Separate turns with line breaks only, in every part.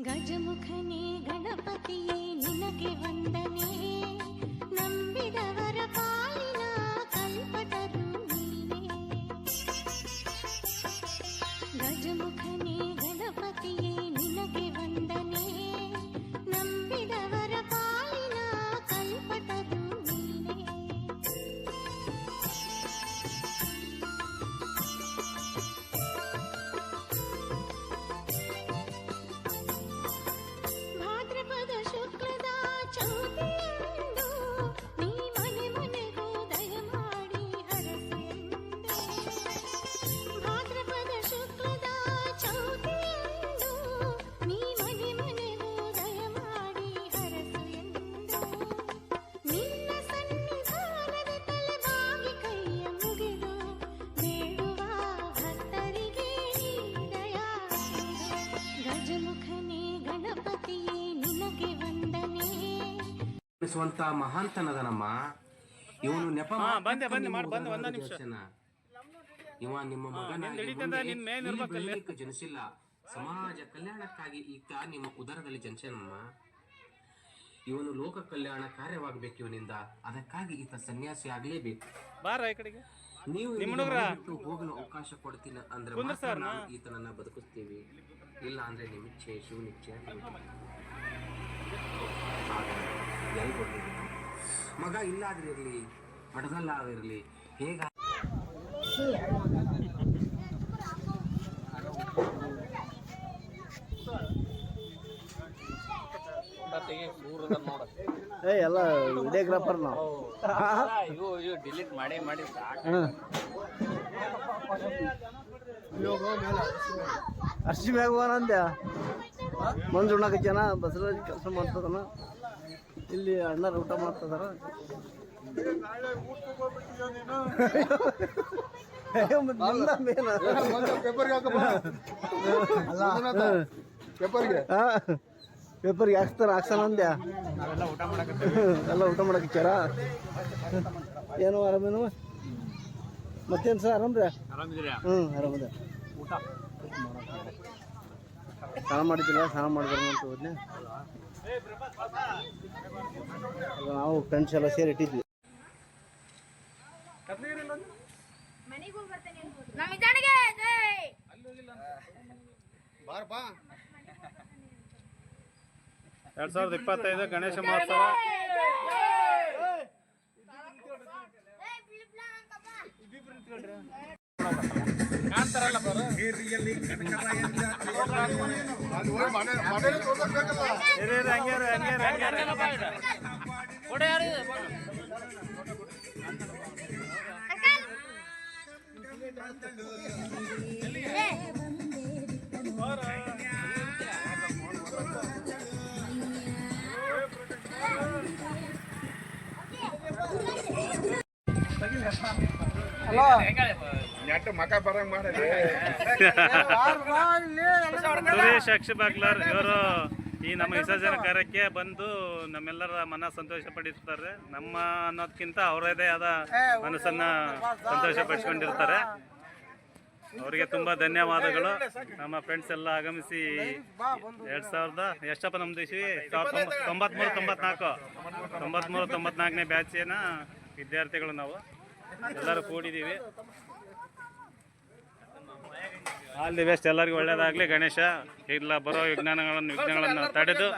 ಗಜಮುಖನೇ ಗಣಪತಿಯೇ ನಿನಗೆ ವಂದನೆ ನಂಬಿದವರ
ಸ್ವಂತ ಮಹಾಂತನದನಮ್ಮ ಇವನು ನೆಪ
ಬಂದೆ, ಬಂದೆ, ಮಾಡ್ ಬಂದೆ,
ಮಗನ
ನಿಮಿಷ.
ಇವ ನಿಮ್ಮ ಮಗನ. ಜನಿಸಿಲ್ಲ. ಸಮಾಜ ಕಲ್ಯಾಣಕ್ಕಾಗಿ ಈತ ನಿಮ್ಮ ಉದರದಲ್ಲಿ ಜನಿಸನಮ್ಮ ಇವನು ಲೋಕ ಕಲ್ಯಾಣ ಕಾರ್ಯವಾಗಬೇಕು ಇವನಿಂದ. ಅದಕ್ಕಾಗಿ ಈತ ಸನ್ಯಾಸಿ ಆಗ್ಲೇಬೇಕು.
ಬಾರ ಈ ಕಡೆಗೆ?
ನೀವು? ಬಿಟ್ಟು ಹೋಗಲು ಅವಕಾಶ ಕೊಡ್ತೀನಿ ಅಂದ್ರೆ ಈತನನ್ನ ಬದುಕಿಸ್ತೀವಿ. ಇಲ್ಲ ಅಂದ್ರೆ ನಿಮ್ಮ ಇಚ್ಛೆ ಶಿವನಿಚ್ಛೆ ಎಲ್ಲಿ ಕೊಟ್ಟಿದ್ದೀನಿ ಮಗ ಇಲ್ಲಾದಿರಲಿ ಮಠದಲ್ಲಾದಿರಲಿ ಹೇಗ
ಏ ಎಲ್ಲ ವಿಡಿಯೋಗ್ರಾಫರ್ ನಾವು.
ಇವು ಇವು ಡಿಲೀಟ್ ಮಾಡಿ ಮಾಡಿ.
ಅರ್ಶಿ ಮ್ಯಾಗ ಅಂದ್ಯಾ? ಮಂಜು ಉಣ್ಣಾಕ ಜನ ಬಸವರಾಜ್ ಕೆಲಸ ಮಾಡ್ತದನ? ಇಲ್ಲಿ ಅಣ್ಣರು ಊಟ ಮಾಡ್ತದಾರ. ಪೇಪರ್ಗೆ ಹಾಕ್ತಾರ ಹಾಕ್ಸಲ್ಲ ಅಂದ್ಯ? ಎಲ್ಲ ಊಟ ಮಾಡಕ್ಕಾರ ಏನು ಆರಾಮೇನು? ಮತ್ತೇನು ಸರ್ ಆರಾಮ್ರಿ? ಹ್ಞೂ ಆರಾಮದ
ಊಟ.
ಸ್ನಾನ ಮಾಡಿದ್ದಿಲ್ಲ ಸ್ನಾನ ಮಾಡಿದ್ರು ಅಂತ ಹೋದ್ನೆ. ನಾವು ಫ್ರೆಂಡ್ಸ್ ಎಲ್ಲ ಸೇರಿ ಇಟ್ಟಿದ್ವಿ.
ಎರಡ್ ಸಾವಿರದ ಇಪ್ಪತ್ತೈದು ಗಣೇಶ ಮಹೋತ್ಸವ. ಬರೋ ಇರಿ, ಮಕ ಬರಂಗ್ ಇವರು ಈ ನಮ್ಮ ವಿಸರ್ಜನೆ ಕಾರ್ಯಕ್ಕೆ ಬಂದು ನಮ್ಮೆಲ್ಲರ ಮನ ಸಂತೋಷ ಪಡಿಸ್ತಾರೆ. ನಮ್ಮ ಅನ್ನೋದಕ್ಕಿಂತ ಅವರದೇ ಆದ ಮನಸ್ಸನ್ನ ಸಂತೋಷ ಪಡಿಸ್ಕೊಂಡಿರ್ತಾರೆ. ಅವರಿಗೆ ತುಂಬಾ ಧನ್ಯವಾದಗಳು. ನಮ್ಮ ಫ್ರೆಂಡ್ಸ್ ಎಲ್ಲ ಆಗಮಿಸಿ ಎರಡ್ ಸಾವಿರದ ಎಷ್ಟಪ್ಪ ನಮ್ದು ಇಸ್ವಿ? ತೊಂಬತ್ಮೂರು ತೊಂಬತ್ನಾಲ್ಕು. ತೊಂಬತ್ಮೂರು ತೊಂಬತ್ನಾಲ್ಕನೇ ಬ್ಯಾಚಿನ ವಿದ್ಯಾರ್ಥಿಗಳು ನಾವು. ಎಲ್ಲರೂ ಕೂಡಿದ್ದೀವಿ ಆಲ್ ದಿ ಬೆಸ್ಟ್ ಎಲ್ಲರಿಗೂ ಒಳ್ಳೇದಾಗಲಿ ಗಣೇಶ. ಇಲ್ಲ ಬರೋ ವಿಜ್ಞಾನಗಳನ್ನು ವಿಜ್ಞಾನಗಳನ್ನು ತಡೆದು.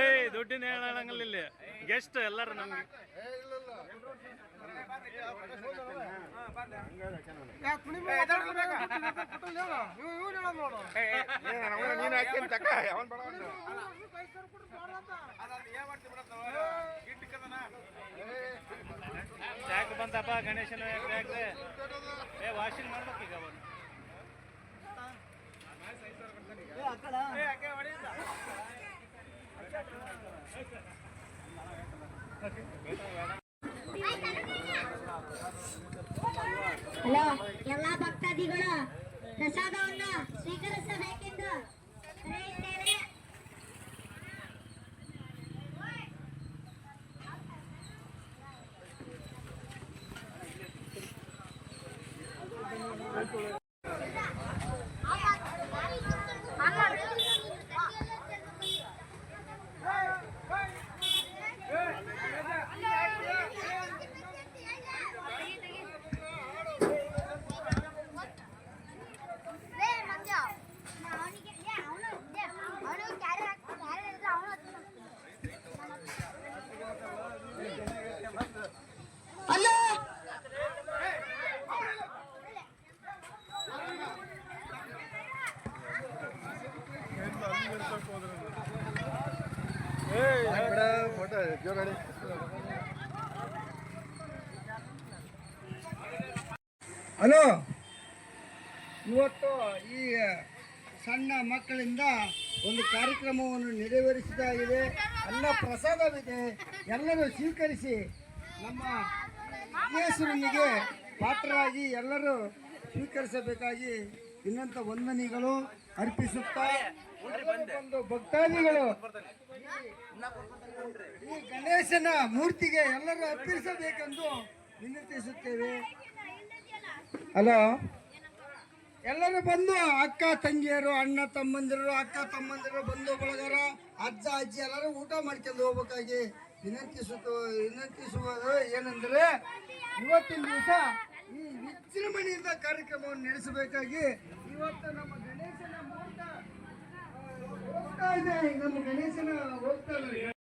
ಏಯ್ ದುಡ್ಡಿನ ಹೇಳಂಗಿಲ್ಲ ಇಲ್ಲಿ. ಗೆಸ್ಟ್ ಎಲ್ಲರೂ ನಮ್ಗೆ. ಬಂತಪ್ಪ ಗಣೇಶನ ಯಾಕ್ರೆ ಏ ವಾಷಿಂಗ್ ಮಾಡ್ಬೇಕು ಈಗ ಅವನು.
ಹಲೋ ಎಲ್ಲಾ ಭಕ್ತಾದಿಗಳು ಪ್ರಸಾದವನ್ನ ಸ್ವೀಕರಿಸಬೇಕೆಂದು
ಹಲೋ. ಇವತ್ತು ಈ ಸಣ್ಣ ಮಕ್ಕಳಿಂದ ಒಂದು ಕಾರ್ಯಕ್ರಮವನ್ನು ನೆರವೇರಿಸಿದಾಗಿದೆ. ಎಲ್ಲ ಪ್ರಸಾದವಿದೆ. ಎಲ್ಲರೂ ಸ್ವೀಕರಿಸಿ ನಮ್ಮ ವಿಘ್ನೇಶ್ವರನಿಗೆ ಪಾತ್ರರಾಗಿ ಎಲ್ಲರೂ ಸ್ವೀಕರಿಸಬೇಕಾಗಿ ಇನ್ನಂಥ ವಂದನೆಗಳು. ಅರ್ಪಿಸುತ್ತಾ ಒಂದು ಭಕ್ತಾದಿಗಳು. ಈ ಗಣೇಶನ ಮೂರ್ತಿಗೆ ಎಲ್ಲರೂ ಅರ್ಪಿಸಬೇಕೆಂದು ವಿನಂತಿಸುತ್ತೇವೆ. ಹಲೋ ಎಲ್ಲರೂ ಬಂದು ಅಕ್ಕ ತಂಗಿಯರು ಅಣ್ಣ ತಮ್ಮಂದಿರು ಅಕ್ಕ ತಮ್ಮಂದಿರು ಬಂಧು ಬಳಗರ ಅಜ್ಜ ಅಜ್ಜಿ ಎಲ್ಲರೂ ಊಟ ಮಾಡ್ಕೊಂಡು ಹೋಗ್ಬೇಕಾಗಿ ವಿನಂತಿಸುತ್ತ ವಿನಂತಿಸುವುದು ಏನಂದ್ರೆ ಇವತ್ತಿನ ದಿವಸ ಈ ವಿಜೃಂಭಣೆಯಿಂದ ಕಾರ್ಯಕ್ರಮವನ್ನು ನಡೆಸಬೇಕಾಗಿ ಇವತ್ತು ನಮ್ಮ ಹೋಗ್ತಾ ಇದೆ. ನಮ್ಮ ಗಣೇಶನ ಹೋಗ್ತಾ ಇದೆ